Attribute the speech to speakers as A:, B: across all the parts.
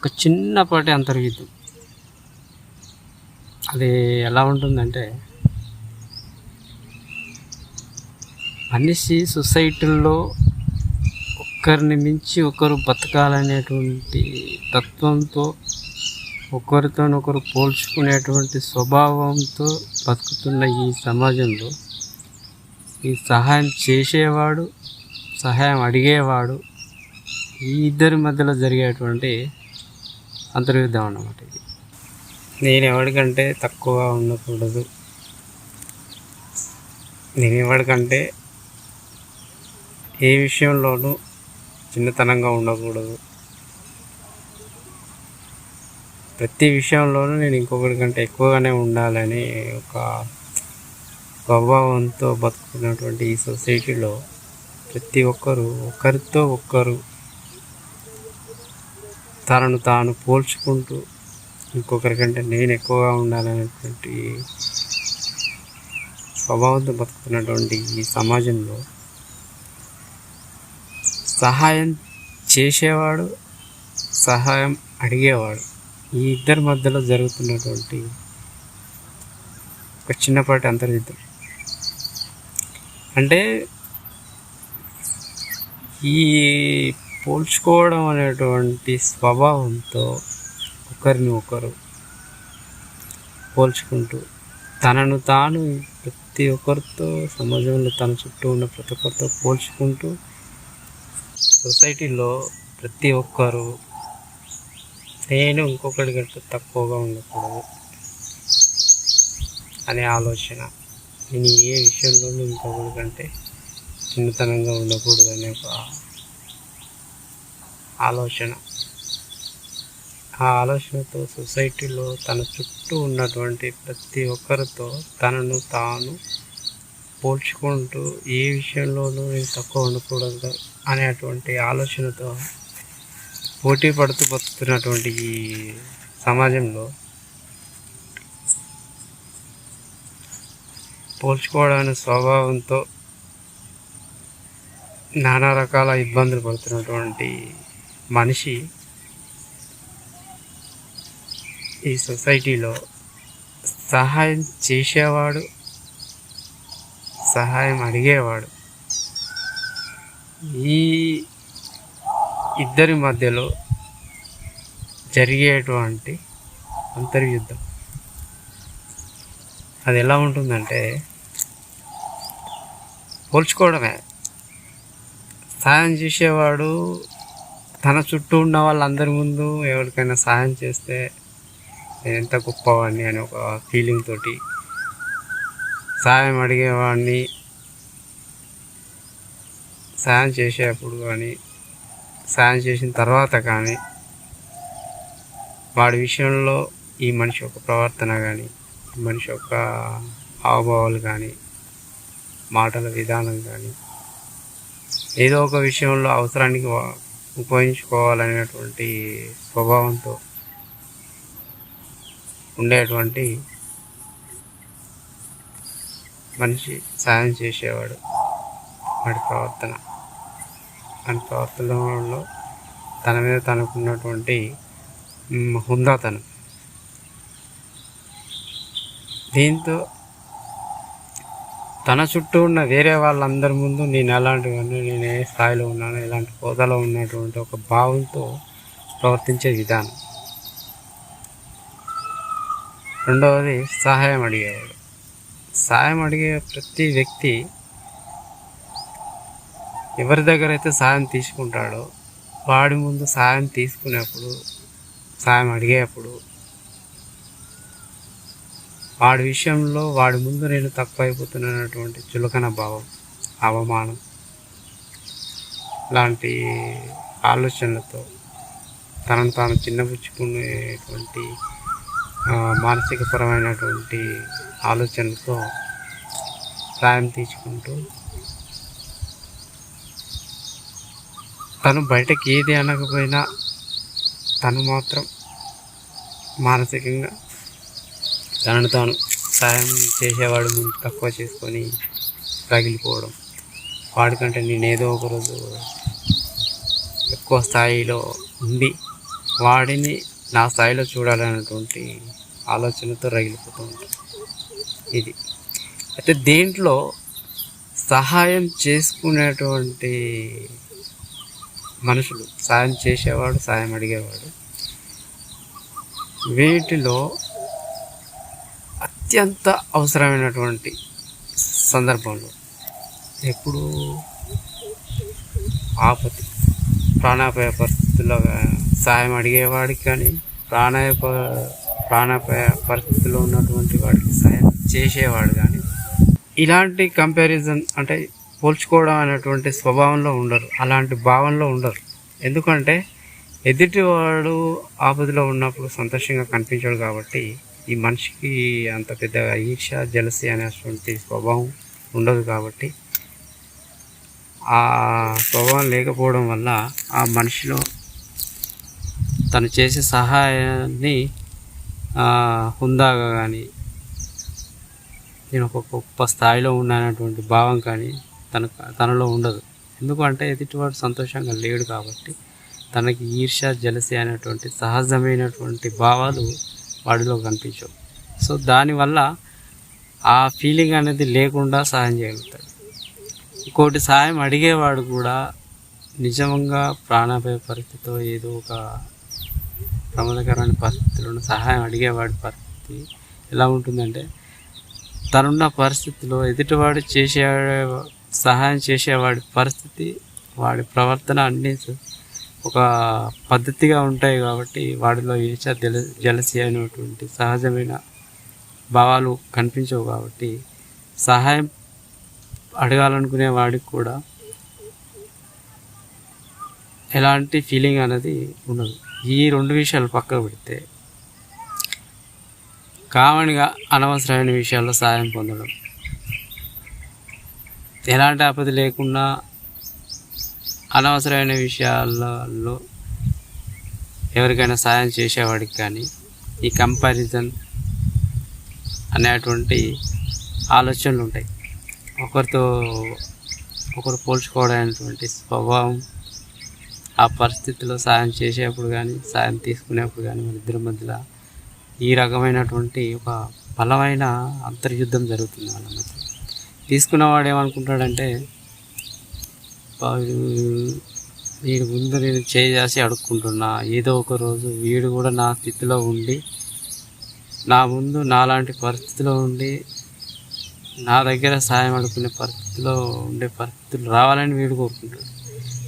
A: ఒక చిన్నపాటి అంతర్యుద్ధం అది ఎలా ఉంటుందంటే మనిషి సొసైటీల్లో ఒకరిని మించి ఒకరు బతకాలనేటువంటి తత్వంతో ఒకరితోనొకరు పోల్చుకునేటువంటి స్వభావంతో బతుకుతున్న ఈ సమాజంలో ఈ సహాయం చేసేవాడు సహాయం అడిగేవాడు ఈ ఇద్దరి మధ్యలో జరిగేటువంటి అంతర్యుద్ధం అన్నమాట ఇది. నేను ఎవరికంటే తక్కువ ఉండకూడదు. నేను ఎవరికంటే ఏ విషయంలోనూ చిన్నతనంగా ఉండకూడదు. ప్రతి విషయంలోనూ నేను ఇంకొకరి కంటే ఎక్కువగానే ఉండాలని ఒక స్వభావంతో బతుకుతున్నటువంటి ఈ సొసైటీలో ప్రతి ఒక్కరు ఒకరితో ఒక్కరు తనను తాను పోల్చుకుంటూ ఇంకొకరికంటే నేను ఎక్కువగా ఉండాలనేటువంటి స్వభావంతో బతుకుతున్నటువంటి ఈ సమాజంలో సహాయం చేసేవాడు సహాయం అడిగేవాడు ఈ ఇద్దరి మధ్యలో జరుగుతున్నటువంటి ఒక చిన్నపాటి అంతర్యుద్ధం. అంటే ఈ పోల్చుకోవడం అనేటువంటి స్వభావంతో ఒకరిని ఒకరు పోల్చుకుంటూ తనను తాను ప్రతి ఒక్కరితో సమాజంలో తన చుట్టూ ఉన్న ప్రతి ఒక్కరితో పోల్చుకుంటూ సొసైటీలో ప్రతి ఒక్కరు నేను ఇంకొకటి కంటే తక్కువగా ఉండకూడదు అనే ఆలోచన. నేను ఏ విషయంలోనూ ఇంకొకటి కంటే చిన్నతనంగా ఉండకూడదు అనే ఒక ఆలోచన. ఆ ఆలోచనతో సొసైటీలో తన చుట్టూ ఉన్నటువంటి ప్రతి ఒక్కరితో తనను తాను పోల్చుకుంటూ ఏ విషయంలోనూ నేను తక్కువ ఉండకూడదు అనేటువంటి ఆలోచనతో పోటీ పడుతూ బతుకుతున్నటువంటి ఈ సమాజంలో పోల్చుకోవడానికి స్వభావంతో నానా రకాల ఇబ్బందులు పడుతున్నటువంటి మనిషి ఈ సొసైటీలో సహాయం చేసేవాడు సహాయం అడిగేవాడు. ఈ ఇద్దరి మధ్యలో జరిగేటువంటి అంతర్యుద్ధం. అది ఎలా ఉంటుందంటే పోల్చుకోవడమే. సహాయం చేసేవాడు తన చుట్టూ ఉన్న వాళ్ళందరి ముందు ఎవరికైనా సహాయం చేస్తే నేను ఎంత గొప్పవాడిని అని ఒక ఫీలింగ్ తోటి సాయం అడిగేవాడిని సాయం చేసేటప్పుడు కానీ సాయం చేసిన తర్వాత కానీ వాడి విషయంలో ఈ మనిషి యొక్క ప్రవర్తన కానీ ఈ మనిషి యొక్క హావభావాలు కానీ మాటల విధానం కానీ ఏదో ఒక విషయంలో అవసరానికి వా- ఉపయోగించుకోవాలనేటువంటి స్వభావంతో ఉండేటువంటి మనిషి సాయం చేసేవాడు వాడి ప్రవర్తన. వాడి ప్రవర్తనలో తన మీద తనకున్నటువంటి హుందాతనం దీంతో తన చుట్టూ ఉన్న వేరే వాళ్ళందరి ముందు నేను ఎలాంటివన్నీ నేను ఏ స్థాయిలో ఉన్నాను ఎలాంటి హోదాలో ఉన్నటువంటి ఒక భావంతో ప్రవర్తించే విధానం. రెండవది సహాయం అడిగేవాడు. సాయం అడిగే ప్రతి వ్యక్తి ఎవరి దగ్గర అయితే సాయం తీసుకుంటాడో వాడి ముందు సాయం తీసుకునేప్పుడు సాయం అడిగేప్పుడు వాడి విషయంలో వాడి ముందు నేను తక్కువైపోతున్నటువంటి చులకన భావం అవమానం లాంటి ఆలోచనలతో తనను తాను చిన్నపుచ్చుకునేటువంటి మానసికపరమైనటువంటి ఆలోచనలతో సాయం తీసుకుంటూ తను బయటకి ఏది అనకపోయినా తను మాత్రం మానసికంగా తనను తాను సాయం చేసేవాడు ముందు తక్కువ చేసుకొని రగిలిపోవడం. వాడికంటే నేను ఏదో ఎక్కువ స్థాయిలో ఉండి వాడిని నా స్థాయిలో చూడాలనేటువంటి ఆలోచనతో రగిలిపోతూ ఉంటాను. ఇది. అయితే దేంట్లో సహాయం చేసుకునేటువంటి మనుషులు సాయం చేసేవాడు సాయం అడిగేవాడు వీటిలో అత్యంత అవసరమైనటువంటి సందర్భంలో ఎప్పుడు ఆపతి. ప్రాణాపాయ పరిస్థితుల్లో సాయం అడిగేవాడికి కానీ ప్రాణాయ ప్రాణాపాయ పరిస్థితిలో ఉన్నటువంటి వాడికి సాయం చేసేవాడు కానీ ఇలాంటి కంపారిజన్ అంటే పోల్చుకోవడం అనేటువంటి స్వభావంలో ఉండరు. అలాంటి భావంలో ఉండరు. ఎందుకంటే ఎదుటివాడు ఆపదలో ఉన్నప్పుడు సంతోషంగా కనిపించాడు కాబట్టి ఈ మనిషికి అంత పెద్దగా ఈర్ష జలసి అనేటువంటి స్వభావం ఉండదు కాబట్టి ఆ స్వభావం లేకపోవడం వల్ల ఆ మనిషిలో తను చేసే సహాయాన్ని హుందాగా కానీ నేను ఒక గొప్ప స్థాయిలో ఉన్నానటువంటి భావం కానీ తన తనలో ఉండదు. ఎందుకంటే ఎదుటివాడు సంతోషంగా లేడు కాబట్టి తనకి ఈర్ష జలసి అనేటువంటి సహజమైనటువంటి భావాలు వాడిలో కనిపించవు. సో దానివల్ల ఆ ఫీలింగ్ అనేది లేకుండా సహాయం చేయగలుగుతాడు. ఇంకోటి సహాయం అడిగేవాడు కూడా నిజంగా ప్రాణాపాయ పరిస్థితితో ఏదో ఒక ప్రమాదకరమైన పరిస్థితిలో సహాయం అడిగేవాడి పరిస్థితి ఎలా ఉంటుందంటే తనున్న పరిస్థితిలో ఎదుటివాడు చేసే సహాయం చేసేవాడి పరిస్థితి వాడి ప్రవర్తన అన్నీ ఒక పద్ధతిగా ఉంటాయి కాబట్టి వాడిలో ఈర్ష జల జలసి అనేటువంటి సహజమైన భావాలు కనిపించవు కాబట్టి సహాయం అడగాలనుకునే వాడికి కూడా ఎలాంటి ఫీలింగ్ అనేది ఉండదు. ఈ రెండు విషయాలు పక్కకు పెడితే కామన్గా అనవసరమైన విషయాల్లో సాయం పొందడం. ఎలాంటి ఆపద లేకుండా అనవసరమైన విషయాలలో ఎవరికైనా సాయం చేసేవాడికి కానీ ఈ కంపారిజన్ అనేటువంటి ఆలోచనలు ఉంటాయి. ఒకరితో ఒకరు పోల్చుకోవడానికి స్వభావం ఆ పరిస్థితిలో సాయం చేసేప్పుడు కానీ సాయం తీసుకునేప్పుడు కానీ మన ఇద్దరి మధ్యలో ఈ రకమైనటువంటి ఒక బలమైన అంతర్యుద్ధం జరుగుతుంది వాళ్ళ మధ్య. తీసుకున్నవాడు ఏమనుకుంటాడంటే వీడి ముందు నేను చేసి అడుక్కుంటున్నా. ఏదో ఒక రోజు వీడు కూడా నా స్థితిలో ఉండి నా ముందు నాలాంటి పరిస్థితిలో ఉండి నా దగ్గర సాయం అడుకునే పరిస్థితిలో ఉండే పరిస్థితులు రావాలని వీడు కోరుకుంటాడు.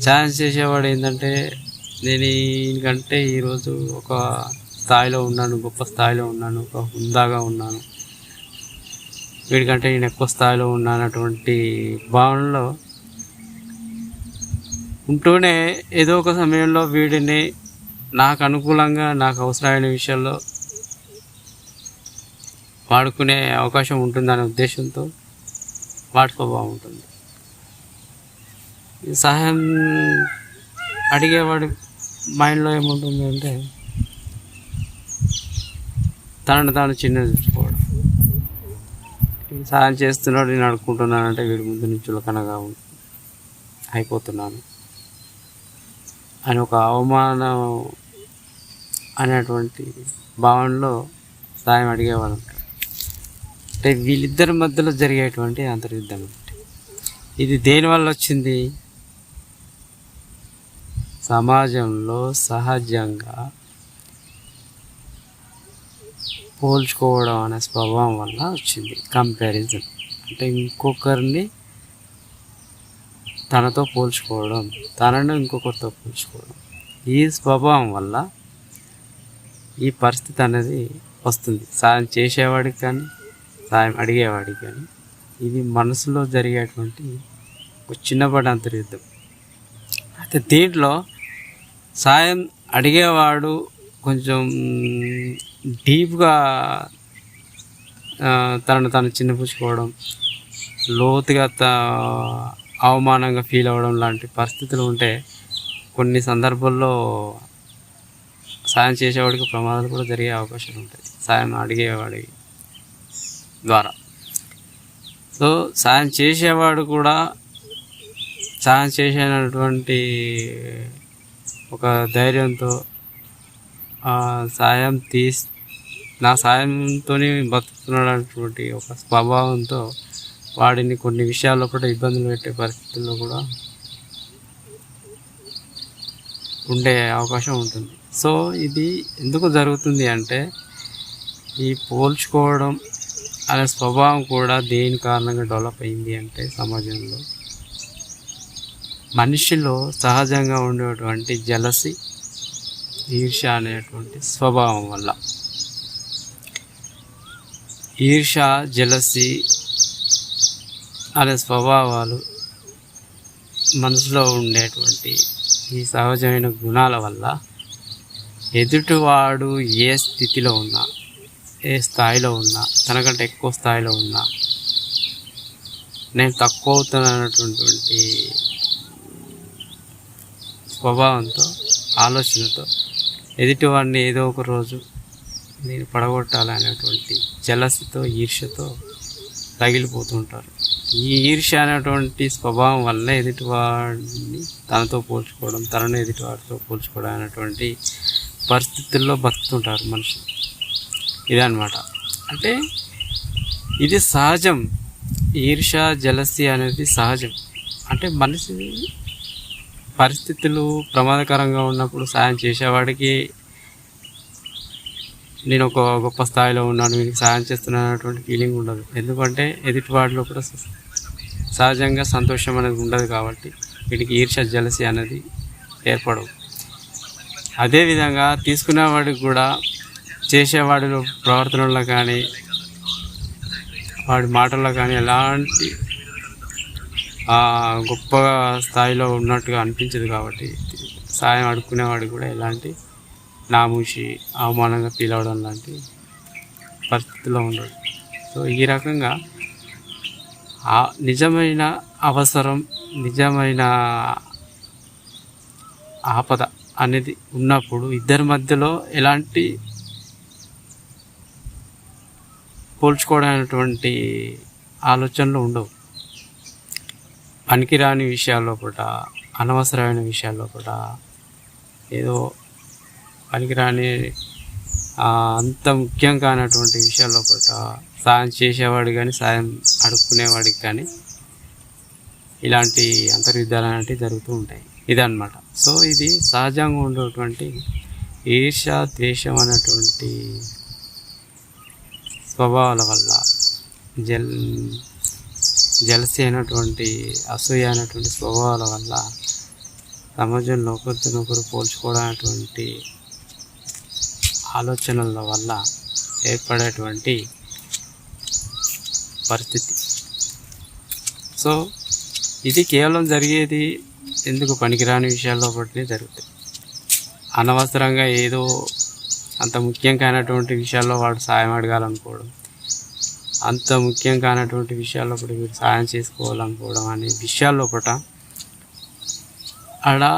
A: ఛాన్స్ చేసేవాడు ఏంటంటే నేను ఈయనకంటే ఈరోజు ఒక స్థాయిలో ఉన్నాను గొప్ప స్థాయిలో ఉన్నాను ఒక హుందాగా ఉన్నాను. వీడికంటే నేను ఎక్కువ స్థాయిలో ఉన్నానటువంటి భావనలో ఉంటూనే ఏదో ఒక సమయంలో వీడిని నాకు అనుకూలంగా నాకు అవసరమైన విషయాల్లో వాడుకునే అవకాశం ఉంటుందనే ఉద్దేశంతో వాడుకో బాగుంటుంది ఉంటుంది. ఈ సహాయం అడిగేవాడి మైండ్లో ఏముంటుంది అంటే తనను తాను చిన్నది చూసుకోవడం. సహాయం చేస్తున్నాడు నేను అడుక్కుంటున్నానంటే వీడి ముందు నుంచి చులకనగా ఉంటుంది అయిపోతున్నాను. అని ఒక అవమానం అనేటువంటి భావనలో సాయం అడిగేవాడు అంటే వీళ్ళిద్దరి మధ్యలో జరిగేటువంటి అంతర్యుద్ధం ఇది దేనివల్ల వచ్చింది? సమాజంలో సహజంగా పోల్చుకోవడం అనే స్వభావం వల్ల వచ్చింది. కంపారిజన్ అంటే ఇంకొకరిని తనతో పోల్చుకోవడం తనను ఇంకొకరితో పోల్చుకోవడం. ఈ స్వభావం వల్ల ఈ పరిస్థితి అనేది వస్తుంది. సాయం చేసేవాడికి కానీ సాయం అడిగేవాడికి కానీ ఇది మనసులో జరిగేటువంటి ఒక చిన్నపాటి అంతర్యుద్ధం అయితే దీంట్లో సాయం అడిగేవాడు కొంచెం డీప్గా తనను తను చిన్నపుచ్చుకోవడం లోతుగా త అవమానంగా ఫీల్ అవ్వడం లాంటి పరిస్థితులు ఉంటే కొన్ని సందర్భాల్లో సాయం చేసేవాడికి ప్రమాదాలు కూడా జరిగే అవకాశాలు ఉంటాయి. సాయం అడిగేవాడి ద్వారా. సో సాయం చేసేవాడు కూడా సాయం చేసేటువంటి ఒక ధైర్యంతో సాయం తీస్ నా సాయంతో బతుకుతున్నటువంటి ఒక స్వభావంతో వాడిని కొన్ని విషయాల్లో కూడా ఇబ్బందులు పెట్టే పరిస్థితుల్లో కూడా ఉండే అవకాశం ఉంటుంది. సో ఇది ఎందుకు జరుగుతుంది అంటే ఈ పోల్చుకోవడం అనే స్వభావం కూడా దేని కారణంగా డెవలప్ అయింది అంటే సమాజంలో మనిషిలో సహజంగా ఉండేటువంటి జలసి ఈర్ష అనేటువంటి స్వభావం వల్ల. ఈర్ష జలసి అనే స్వభావాలు మనసులో ఉండేటువంటి ఈ సహజమైన గుణాల వల్ల ఎదుటివాడు ఏ స్థితిలో ఉన్నా ఏ స్థాయిలో ఉన్నా తనకంటే ఎక్కువ స్థాయిలో ఉన్నా నేను తక్కువ అవుతున్నటువంటి స్వభావంతో ఆలోచనతో ఎదుటివాడిని ఏదో ఒక రోజు నేను పడగొట్టాలనేటువంటి జలసితో ఈర్ష్యతో రగిలిపోతుంటారు ఈ ఈర్ష్య అనేటువంటి స్వభావం వల్ల ఎదుటివాడిని తనతో పోల్చుకోవడం తనను ఎదుటివాడితో పోల్చుకోవడం అనేటువంటి పరిస్థితుల్లో బతుకుతుంటారు మనుషులు. ఇదన్నమాట. అంటే ఇది సహజం. ఈర్ష జలసి అనేది సహజం. అంటే మనిషి పరిస్థితులు ప్రమాదకరంగా ఉన్నప్పుడు సాయం చేసేవాడికి నేను ఒక గొప్ప స్థాయిలో ఉన్నాను వీనికి సాయం చేస్తున్నాను అనేటువంటి ఫీలింగ్ ఉండదు. ఎందుకంటే ఎదుటివాడిలో కూడా సహజంగా సంతోషం అనేది ఉండదు కాబట్టి వీటికి ఈర్ష జలసి అనేది ఏర్పడవు. అదేవిధంగా తీసుకునేవాడికి కూడా చేసేవాడిలో ప్రవర్తనలో కానీ వాడి మాటల్లో కానీ ఎలాంటి గొప్ప స్థాయిలో ఉన్నట్టుగా అనిపించదు కాబట్టి సాయం అడుక్కునేవాడు కూడా ఎలాంటి నామూషి అవమానంగా ఫీల్ అవడం లాంటి పరిస్థితిలో ఉండదు. సో ఈ రకంగా నిజమైన అవసరం నిజమైన ఆపద అనేది ఉన్నప్పుడు ఇద్దరి మధ్యలో ఎలాంటి పోల్చుకోవడానికి ఆలోచనలు ఉండవు. పనికిరాని విషయాల్లో కూడా అనవసరమైన విషయాల్లో కూడా ఏదో పనికిరాని అంత ముఖ్యం కానటువంటి విషయాల్లో కూడా సాయం చేసేవాడు కానీ సాయం అడుక్కునేవాడికి కానీ ఇలాంటి అంతర్యుద్ధాలు అనేవి జరుగుతూ ఉంటాయి. ఇదన్నమాట. సో ఇది సహజంగా ఉండేటువంటి ఈర్ష ద్వేషం అనేటువంటి స్వభావాల వల్ల జల్ జలసి అయినటువంటి అసూయ అయినటువంటి స్వభావాల వల్ల సమాజంలో ఒకరితోనొకరు పోల్చుకోవడం అనేటువంటి ఆలోచనల వల్ల ఏర్పడేటువంటి పరిస్థితి. సో ఇది కేవలం జరిగేది ఎందుకు పనికిరాని విషయాల్లో ఒకటి జరుగుతాయి. అనవసరంగా ఏదో అంత ముఖ్యం కానటువంటి విషయాల్లో వాడు సాయం అడగాలనుకోవడం అంత ముఖ్యం కానటువంటి విషయాల్లో కూడా మీరు సాయం చేసుకోవాలనుకోవడం అనే విషయాల్లో ఒకట అలా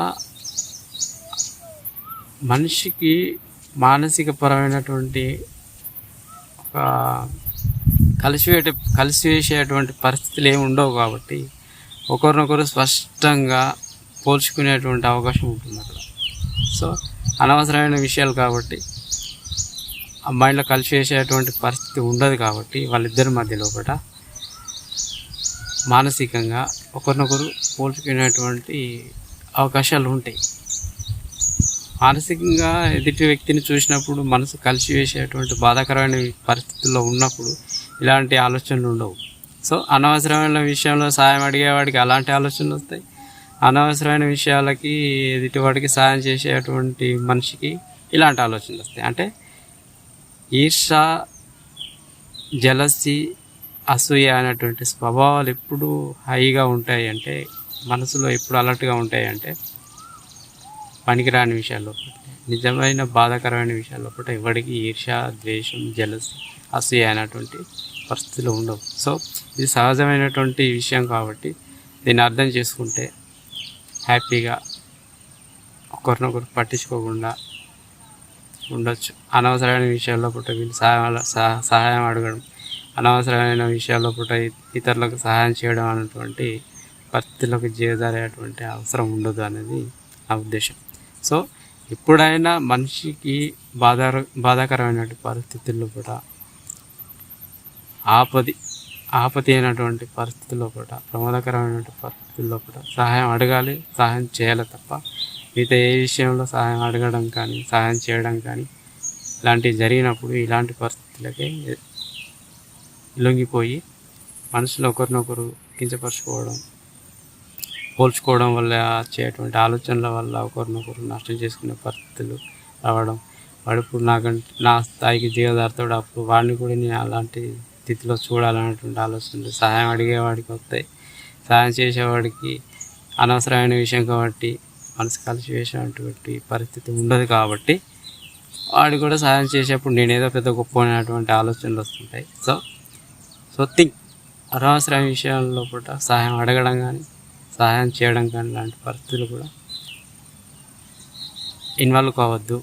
A: మనిషికి మానసిక పరమైనటువంటి ఒక కలిసివేట కలిసివేసేటువంటి పరిస్థితులు ఏమి ఉండవు కాబట్టి ఒకరినొకరు స్పష్టంగా పోల్చుకునేటువంటి అవకాశం ఉంటుంది అక్కడ. సో అనవసరమైన విషయాలు కాబట్టి అమ్మాయిలో కలిసి వేసేటువంటి పరిస్థితి ఉండదు కాబట్టి వాళ్ళిద్దరి మధ్యలో కూడా మానసికంగా ఒకరినొకరు పోల్చుకునేటువంటి అవకాశాలు ఉంటాయి. మానసికంగా ఎదుటి వ్యక్తిని చూసినప్పుడు మనసు కలిసి వేసేటువంటి బాధాకరమైన పరిస్థితుల్లో ఉన్నప్పుడు ఇలాంటి ఆలోచనలు ఉండవు. సో అనవసరమైన విషయంలో సాయం అడిగేవాడికి అలాంటి ఆలోచనలు వస్తాయి. అనవసరమైన విషయాలకి ఎదుటివాడికి సాయం చేసేటువంటి మనిషికి ఇలాంటి ఆలోచనలు వస్తాయి. అంటే ఈర్ష జలసి అసూయ అనేటువంటి స్వభావాలు ఎప్పుడు హైగా ఉంటాయి అంటే మనసులో ఎప్పుడు అలర్ట్గా ఉంటాయి అంటే పనికిరాని విషయాల్లో నిజమైన బాధాకరమైన విషయాల్లో పూట ఎవరికి ఈర్ష ద్వేషం జలస్ అసూయ అయినటువంటి పరిస్థితులు ఉండవు. సో ఇది సహజమైనటువంటి విషయం కాబట్టి దీన్ని అర్థం చేసుకుంటే హ్యాపీగా ఒకరినొకరు పట్టించుకోకుండా ఉండొచ్చు. అనవసరమైన విషయాల్లో పూట వీళ్ళు సహాయం సహాయం అడగడం. అనవసరమైన విషయాల్లో పూట ఇతరులకు సహాయం చేయడం అనేటువంటి పరిస్థితులకు జీవదారేటువంటి అవసరం ఉండదు అనేది నా ఉద్దేశం. సో ఎప్పుడైనా మనిషికి బాధ బాధాకరమైనటువంటి పరిస్థితుల్లో కూడా ఆపది ఆపతి అయినటువంటి పరిస్థితుల్లో కూడా ప్రమాదకరమైనటువంటి పరిస్థితుల్లో కూడా సహాయం అడగాలి సహాయం చేయాలి తప్ప మిగతా ఏ విషయంలో సహాయం అడగడం కానీ సహాయం చేయడం కానీ ఇలాంటివి జరిగినప్పుడు ఇలాంటి పరిస్థితులకే లొంగిపోయి మనుషులు ఒకరినొకరు కించపరచుకోవడం పోల్చుకోవడం వల్ల వచ్చేటువంటి ఆలోచనల వల్ల ఒకరినొకరు నష్టం చేసుకునే పరిస్థితులు రావడం వాడు ఇప్పుడు నాకంటే నా స్థాయికి దిగదారుతాడు అప్పుడు వాడిని కూడా నేను అలాంటి స్థితిలో చూడాలనేటువంటి ఆలోచనలు సహాయం అడిగేవాడికి వస్తాయి. సహాయం చేసేవాడికి అనవసరమైన విషయం కాబట్టి మనసు కలిసి వేసేటువంటి పరిస్థితి ఉండదు కాబట్టి వాడు కూడా సహాయం చేసేప్పుడు నేనేదో పెద్ద గొప్ప అనేటువంటి ఆలోచనలు వస్తుంటాయి. సో సో థింక్ అనవసరమైన విషయంలో కూడా సహాయం అడగడం కానీ సహాయం చేయడం కానీ లాంటి పరిస్థితులు కూడా ఇన్వాల్వ్ కావద్దు.